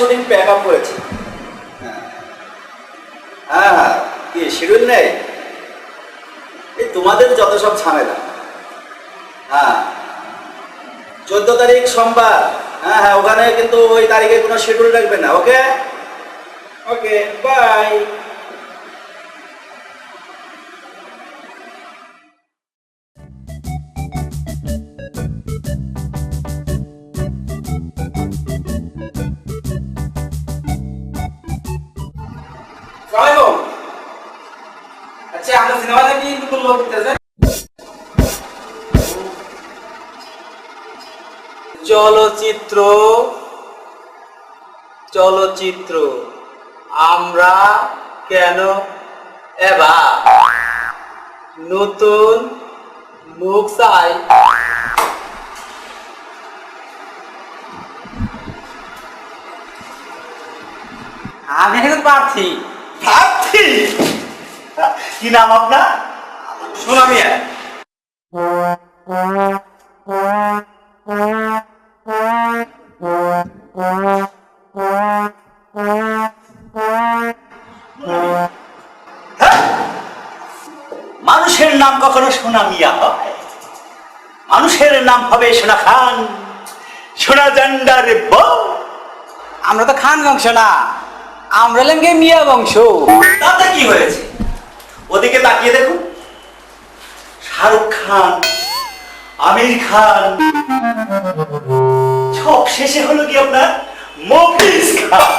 Shooting pack up করেছে। হ্যাঁ হ্যাঁ কি শিডিউল নেই? এই তোমাদের যত সব ঝামেলা। হ্যাঁ চোদ্দ তারিখ সোমবার। হ্যাঁ হ্যাঁ ওখানে কিন্তু ওই তারিখে কোনো শিডিউল রাখবে না ওকে ওকে বাই আচ্ছা আমরা সিনেমা দেখি নতুন লোক চলচ্চিত্র চলচ্চিত্র, আমরা কেন এবার নতুন মুখ চাই? আমি পারছি প্রার্থী? কি নাম আপনার? শোনা মিয়া। মানুষের নাম কখনো সোনা মিয়া হয়? মানুষের নাম হবে সোনা খান। সোনা জান্ডার বউ। আমরা তো খান বংশ না আমরা লেঙ্গে মিয়া বংশ। তাতে কি হয়েছে? ওদিকে তাকিয়ে দেখুন। শাহরুখ খান আমির খান। সব শেষে হলো কি আপনার মফিজ খান।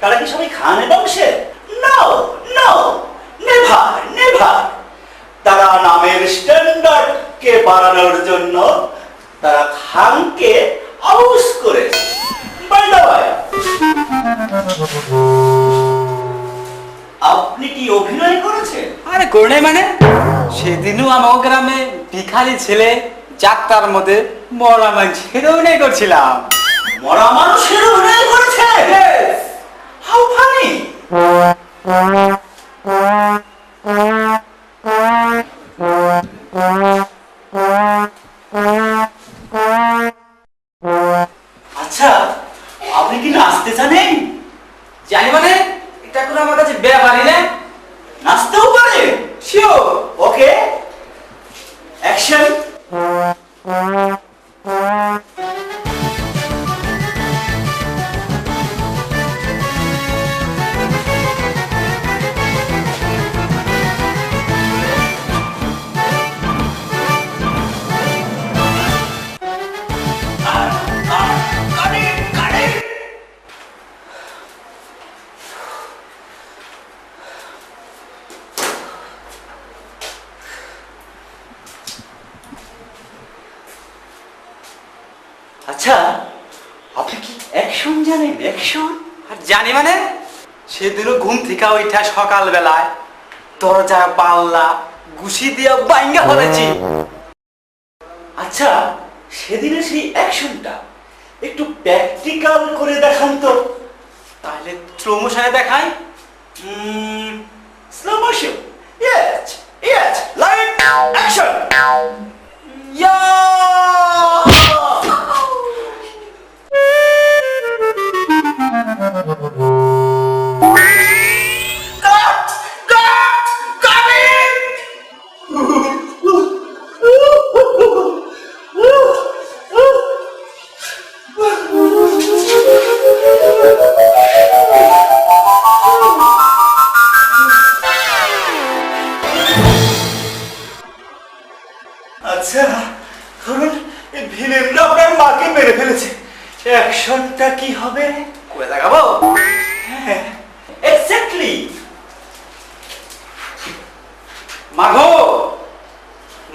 তারা কি সবাই খানে বংশে? নাও নাও নেভার নেভার তারা নামের স্ট্যান্ডার্ড কে বাড়ানোর জন্য তারা খানকে আউস করেছে। Way, আপনি কি অভিনয় করেছেন? আরে করনে মানে? সেদিনও আমার গ্রামে ভিখারি ছেলে যাত্রার মধ্যে মরা মানুষের অভিনয় করছিলাম। মরা মানুষের অভিনয় করেছেন? হাউ ফানি আচ্ছা জানেন অ্যাকশন আর জানি মানে? সেদিনও ঘুম থেকে ওইটা সকাল বেলায় দরজা পাল্লা ঘুষি দিয়ে বাইঙ্গা ফেলেছি। আচ্ছা সেদিনের সেই অ্যাকশনটা একটু প্র্যাকটিক্যাল করে দেখান তো। তাহলে প্রমোশনে দেখাই। Slow motion yes yes light action আচ্ছা অ্যাকশনটা কি হবে? করে হ্যাঁ এক্স্যাক্টলি মাঘো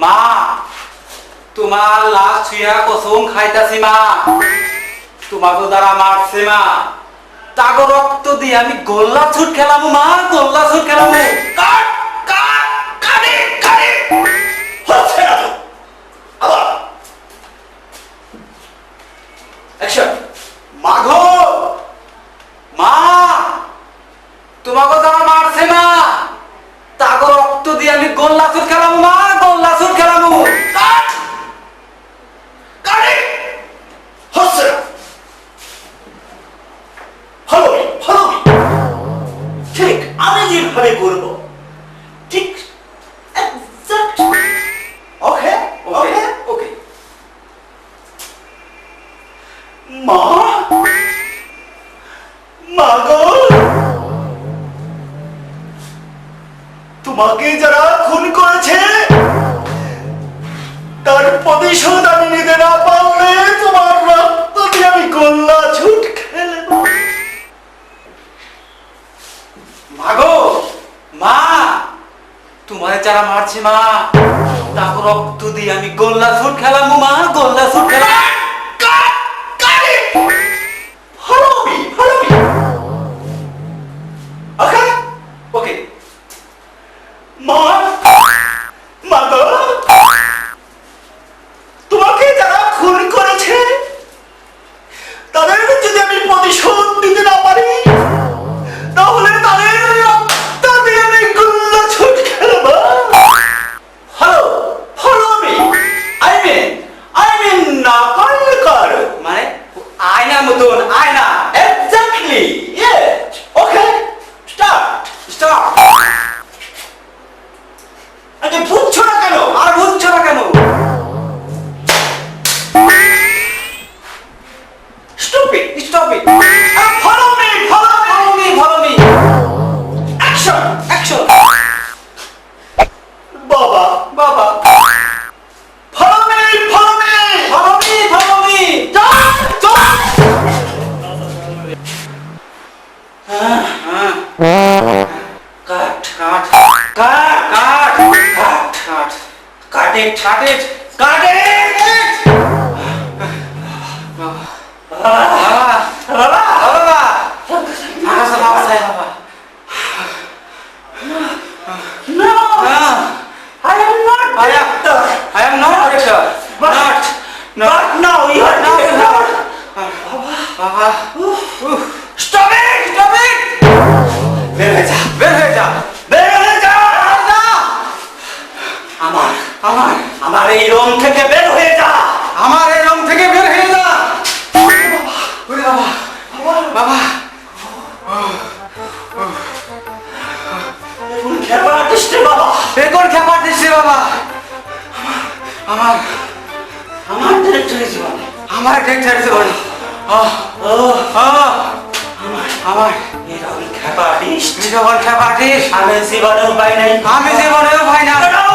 মা, তোমার লাশ ছুঁয়া কসম খাইতাছি মা। তোমাকে দ্বারা মারছে মা। তাগো রক্ত দিয়ে আমি গোল্লা ছুট খেলামু মা গোল্লা ছুট খেলামু। গোল্লাসুল কালাম মা গোল্লাসুল কালাম হচ্ছে না। হলো হলো ঠিক আমি যেভাবে করব, ঠিক ওকে ওকে ওকে। মা মা গো। তোমাকে যা যারা মারছে মা তারপর রক্ত দিয়ে আমি গোল্লা ফুট খেলাম মা গোল্লা ফুট খেলাম। বাবা বাবা. বাবা আকাশে বাবা চাই বাবা No. Ah, I am not I am- doctor. I am not doctor. But- Not. No. But now you are Now you doctor. বাবা Stop it. Stop it! বের হয়ে যা বের হয়ে যা বের হয়ে যা আমার আমার আমার এই রুম থেকে বের হয়ে যা আমার এই রুম থেকে বের হয়ে যা ওরে বাবা বাবা। এখন খেপা আর্টিস্ট বাবা। দিচ্ছে বাবা। আমার আমার আমার ডেক্টর জীবন ও আমার আমার আর্টিস্ট যখন খেপা দিস আমি জীবনেও পাই নাই। আমি জীবনেও ভাই না No!